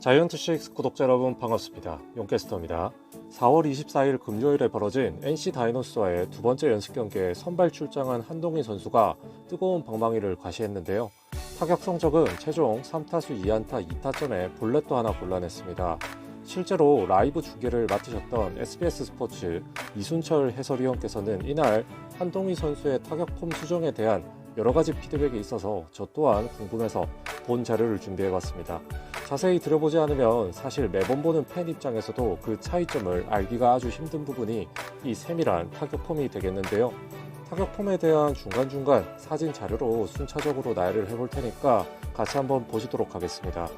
자이언트6 구독자 여러분 반갑습니다. 용캐스터입니다. 4월 24일 금요일에 벌어진 NC 다이노스와의 두 번째 연습 경기에 선발 출장한 한동희 선수가 뜨거운 방망이를 과시했는데요. 타격 성적은 최종 3타수 2안타 2타점에 볼넷도 하나 골라냈습니다. 실제로 라이브 중계를 맡으셨던 SBS 스포츠 이순철 해설위원께서는 이날 한동희 선수의 타격 폼 수정에 대한 여러 가지 피드백이 있어서 저 또한 궁금해서 본 자료를 준비해 봤습니다. 자세히 들어보지 않으면 사실 매번 보는 팬 입장에서도 그 차이점을 알기가 아주 힘든 부분이 이 세밀한 타격 폼이 되겠는데요. 타격 폼에 대한 중간중간 사진 자료로 순차적으로 나열을 해볼 테니까 같이 한번 보시도록 하겠습니다.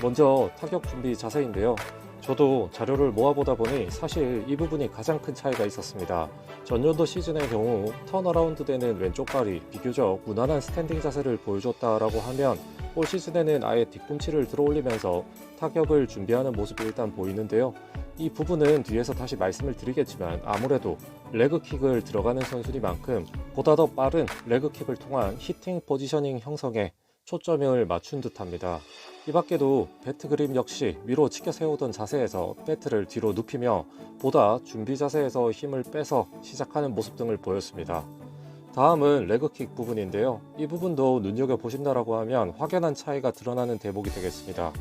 먼저 타격 준비 자세인데요. 저도 자료를 모아보다 보니 사실 이 부분이 가장 큰 차이가 있었습니다. 전년도 시즌의 경우 턴어라운드 되는 왼쪽 발이 비교적 무난한 스탠딩 자세를 보여줬다라고 하면 올 시즌에는 아예 뒤꿈치를 들어 올리면서 타격을 준비하는 모습이 일단 보이는데요. 이 부분은 뒤에서 다시 말씀을 드리겠지만 아무래도 레그킥을 들어가는 선수니만큼 보다 더 빠른 레그킥을 통한 히팅 포지셔닝 형성에 초점을 맞춘 듯합니다. 이 밖에도 배트 그립 역시 위로 치켜 세우던 자세에서 배트를 뒤로 눕히며 보다 준비 자세에서 힘을 빼서 시작하는 모습 등을 보였습니다. 다음은 레그킥 부분인데요. 이 부분도 눈여겨보신다라고 하면 확연한 차이가 드러나는 대목이 되겠습니다.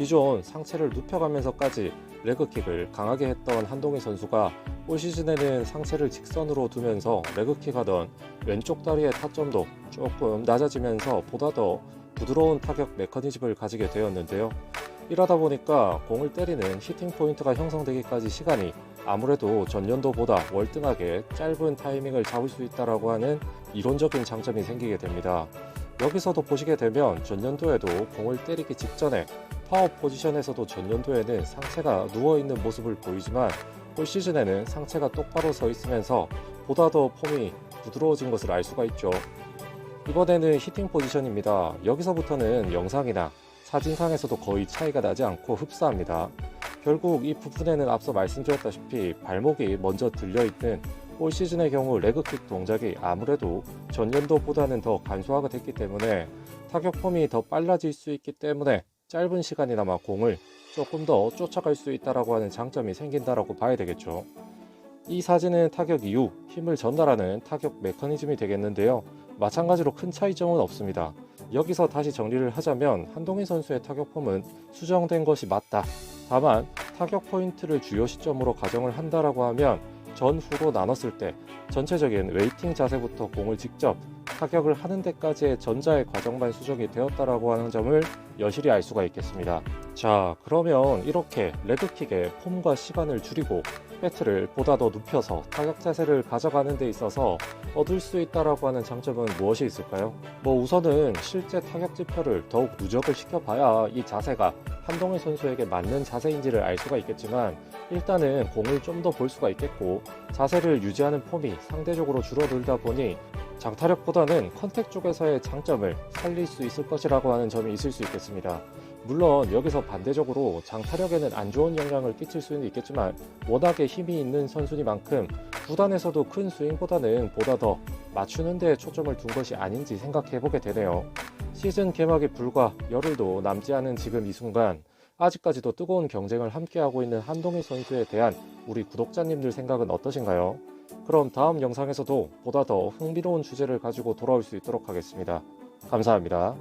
기존 상체를 눕혀가면서까지 레그킥을 강하게 했던 한동희 선수가 올 시즌에는 상체를 직선으로 두면서 레그킥 하던 왼쪽 다리의 타점도 조금 낮아지면서 보다 더 부드러운 타격 메커니즘을 가지게 되었는데요. 이러다 보니까 공을 때리는 히팅 포인트가 형성되기까지 시간이 아무래도 전년도보다 월등하게 짧은 타이밍을 잡을 수 있다라고 하는 이론적인 장점이 생기게 됩니다. 여기서도 보시게 되면 전년도에도 공을 때리기 직전에 파워 포지션에서도 전년도에는 상체가 누워 있는 모습을 보이지만 올 시즌에는 상체가 똑바로 서 있으면서 보다 더 폼이 부드러워진 것을 알 수가 있죠. 이번에는 히팅 포지션입니다. 여기서부터는 영상이나 사진상에서도 거의 차이가 나지 않고 흡사합니다. 결국 이 부분에는 앞서 말씀드렸다시피 발목이 먼저 들려있는 올 시즌의 경우 레그킥 동작이 아무래도 전년도보다는 더 간소화가 됐기 때문에 타격 폼이 더 빨라질 수 있기 때문에 짧은 시간이나마 공을 조금 더 쫓아갈 수 있다라고 하는 장점이 생긴다라고 봐야 되겠죠. 이 사진은 타격 이후 힘을 전달하는 타격 메커니즘이 되겠는데요. 마찬가지로 큰 차이점은 없습니다. 여기서 다시 정리를 하자면 한동희 선수의 타격 폼은 수정된 것이 맞다. 다만 타격 포인트를 주요 시점으로 가정을 한다라고 하면 전후로 나눴을 때 전체적인 웨이팅 자세부터 공을 직접 타격을 하는 데까지의 전자의 과정만 수정이 되었다라고 하는 점을 여실히 알 수가 있겠습니다. 자, 그러면 이렇게 레그킥의 폼과 시간을 줄이고 배트를 보다 더 눕혀서 타격 자세를 가져가는 데 있어서 얻을 수 있다라고 하는 장점은 무엇이 있을까요? 뭐 우선은 실제 타격 지표를 더욱 누적을 시켜봐야 이 자세가 한동희 선수에게 맞는 자세인지를 알 수가 있겠지만 일단은 공을 좀 더 볼 수가 있겠고 자세를 유지하는 폼이 상대적으로 줄어들다 보니 장타력보다는 컨택 쪽에서의 장점을 살릴 수 있을 것이라고 하는 점이 있을 수 있겠습니다. 물론 여기서 반대적으로 장타력에는 안 좋은 영향을 끼칠 수는 있겠지만 워낙에 힘이 있는 선수니만큼 구단에서도 큰 스윙보다는 보다 더 맞추는 데에 초점을 둔 것이 아닌지 생각해 보게 되네요. 시즌 개막이 불과 열흘도 남지 않은 지금 이 순간 아직까지도 뜨거운 경쟁을 함께하고 있는 한동희 선수에 대한 우리 구독자님들 생각은 어떠신가요? 그럼 다음 영상에서도 보다 더 흥미로운 주제를 가지고 돌아올 수 있도록 하겠습니다. 감사합니다.